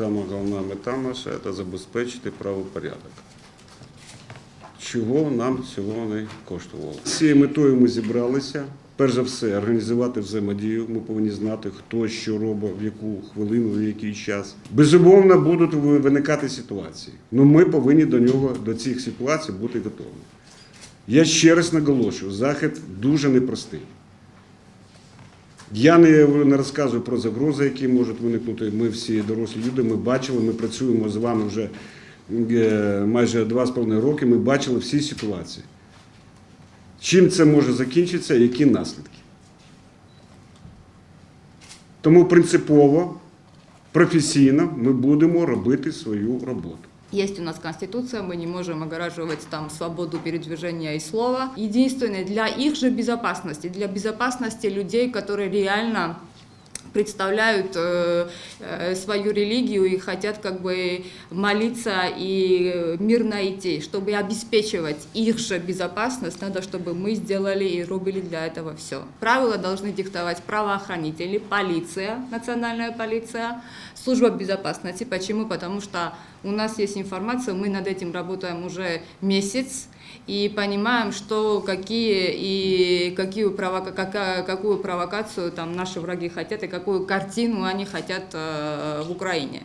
сама головна мета наша це забезпечити правопорядок. Чого нам цього не коштувало. З цією метою ми зібралися. Перш за все, організувати взаємодію. Ми повинні знати, хто що робить, в яку хвилину, в який час. Безумовно, будуть виникати ситуації. Ну ми повинні до нього, до цих ситуацій бути готові. Я ще раз наголошую, захід дуже непростий. Я не, не розказую про загрози, які можуть виникнути. Ми всі дорослі люди, ми бачили, ми працюємо з вами вже е, майже два з половиною роки, ми бачили всі ситуації. Чим це може закінчитися, які наслідки? Тому принципово, професійно ми будемо робити свою роботу. Есть у нас конституция, мы не можем огораживать там свободу передвижения и слова. Единственное, для их же безопасности, для безопасности людей, которые реально представляют э, э, свою религию и хотят как бы молиться и мирно идти, чтобы обеспечивать их же безопасность, надо, чтобы мы сделали и робили для этого все. Правила должны диктовать правоохранители, полиция, национальная полиция, служба безопасности. Почему? Потому что у нас есть информация, мы над этим работаем уже месяц, и понимаем, что какие и какие провока- какая- какую провокацию там наши враги хотят и какую картину они хотят э, в Украине.